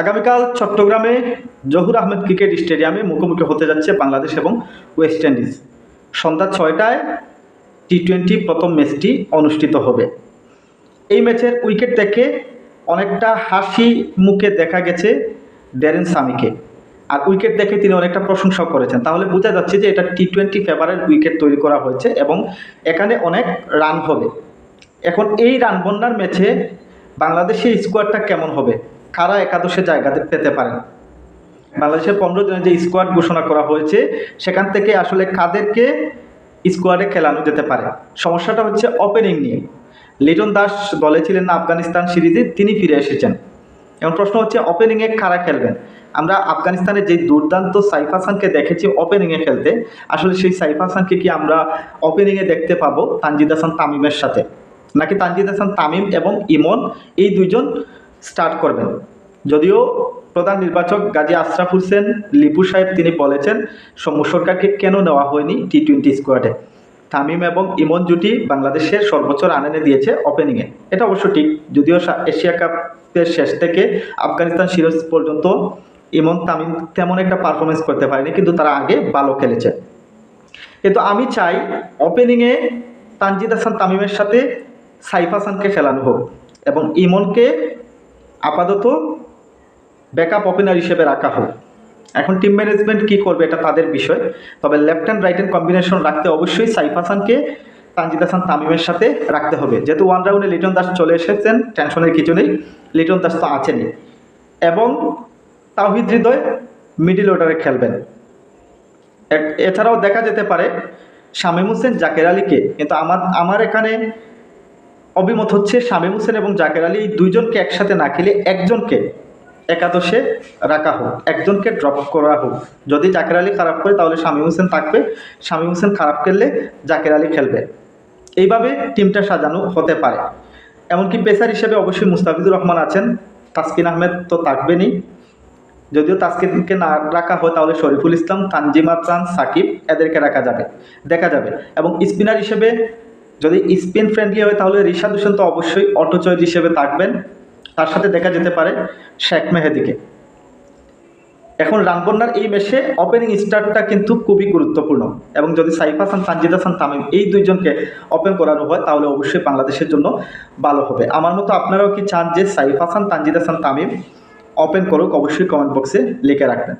আগামীকাল চট্টগ্রামে জহুর আহমেদ ক্রিকেট স্টেডিয়ামে মুখোমুখি হতে যাচ্ছে বাংলাদেশ এবং ওয়েস্ট ইন্ডিজ। সন্ধ্যা ছয়টায় টি টোয়েন্টি প্রথম ম্যাচটি অনুষ্ঠিত হবে। এই ম্যাচের উইকেট দেখে অনেকটা হাসি মুখে দেখা গেছে ড্যারেন সামিকে। আর উইকেট দেখে তিনি অনেকটা প্রশংসা করেছেন। তাহলে বোঝা যাচ্ছে যে এটা টি টোয়েন্টি ফেভারের উইকেট তৈরি করা হয়েছে এবং এখানে অনেক রান হবে। এখন এই রান বন্যার ম্যাচে বাংলাদেশের স্কোয়াডটা কেমন হবে? কারা একাদশে জায়গা পেতে পারেন বাংলাদেশের পনেরো জনের যে স্কোয়াড ঘোষণা করা হয়েছে, সেখান থেকে আসলে কাদেরকে স্কোয়াডে খেলানো যেতে পারে? সমস্যাটা হচ্ছে ওপেনিং নিয়ে। লিটন দাস দলে ছিলেন আফগানিস্তান সিরিজে, তিনি ফিরে এসেছেন। এখন প্রশ্ন হচ্ছে ওপেনিংয়ে কারা খেলবেন? আমরা আফগানিস্তানের যে দুর্দান্ত সাইফ হাসানকে দেখেছি ওপেনিংয়ে খেলতে, আসলে সেই সাইফ হাসানকে কি আমরা ওপেনিংয়ে দেখতে পাবো তানজিদ হাসান তামিমের সাথে? নাকি তানজিদ হাসান তামিম এবং ইমন, এই দুইজন স্টার্ট করবেন। যদিও প্রধান নির্বাচক গাজী আশরাফ হোসেন, লিপু সাহেব তিনি বলেছেন, সৌম্য সরকারকে কেন নেওয়া হয়নি টি টোয়েন্টি স্কোয়াডে? তামিম এবং ইমন জুটি বাংলাদেশের সর্বোচ্চ রান এনে দিয়েছে ওপেনিংয়ে এটা অবশ্য ঠিক, যদিও এশিয়া কাপের শেষ থেকে আফগানিস্তান সিরিজ পর্যন্ত ইমন, তামিম তেমন একটা পারফরমেন্স করতে পারেনি, কিন্তু তারা আগে ভালো খেলেছে। কিন্তু আমি চাই ওপেনিংয়ে তানজিদ হাসান তামিমের সাথে সাইফ হাসানকে খেলানো হোক এবং ইমনকে আপাতত ব্যাকআপ ওপেনার হিসেবে রাখা হোক। এখন টিম ম্যানেজমেন্ট কী করবে এটা তাদের বিষয়। তবে left hand right hand combination রাখতে অবশ্যই সাইফ হাসানকে তানজিদ হাসান তামিমের সাথে রাখতে হবে। যেহেতু ওয়ান রাউন্ডে লিটন দাস চলে এসেছেন টেনশনের কিছু নেই। লিটন দাস তো আছেনই। এবং তাওহিদ হৃদয় মিডিল অর্ডারে খেলবেন। এছাড়াও দেখা যেতে পারে শামীম হোসেন, জাকের আলীকে। কিন্তু আমার আমার এখানে অভিমত হচ্ছে শামীম হোসেন এবং জাকের আলী এই দুইজনকে একসাথে না খেলে একজনকে একাদশে রাখা হোক, একজনকে ড্রপ করা হোক। যদি জাকের আলী খারাপ করে, তাহলে শামীম হোসেন থাকবে। শামীম হোসেন খারাপ খেললে জাকের আলী খেলবে। এইভাবে টিমটা সাজানো হতে পারে। এমনকি পেসার হিসেবে অবশ্যই মুস্তাফিজুর রহমান আছেন। তাসকিন আহমেদ তো থাকবেনই। যদিও তাসকিনকে না রাখা হয়, তাহলে শরীফুল ইসলাম, তানজিমা চান সাকিব এদেরকে রাখা যাবে, দেখা যাবে। এবং স্পিনার হিসেবে যদি স্পিন ফ্রেন্ডলি হয়, তাহলে রিশাদ হোসেন তো অবশ্যই অটো চয়েস হিসেবে থাকবেন। তার সাথে দেখা যেতে পারে শেখ মেহেদিকে। এখন রানবন্যার এই ম্যাচে ওপেনিং স্টার্টটা কিন্তু খুবই গুরুত্বপূর্ণ। এবং যদি সাইফ হাসান তানজিদ হাসান, তামিম এই দুইজনকে ওপেন করানো হয়, তাহলে অবশ্যই বাংলাদেশের জন্য ভালো হবে। আমার মতো আপনারাও কি চান যে সাইফ হাসান তানজিদ হাসান, তামিম ওপেন করুক, অবশ্যই কমেন্ট বক্সে লিখে রাখবেন।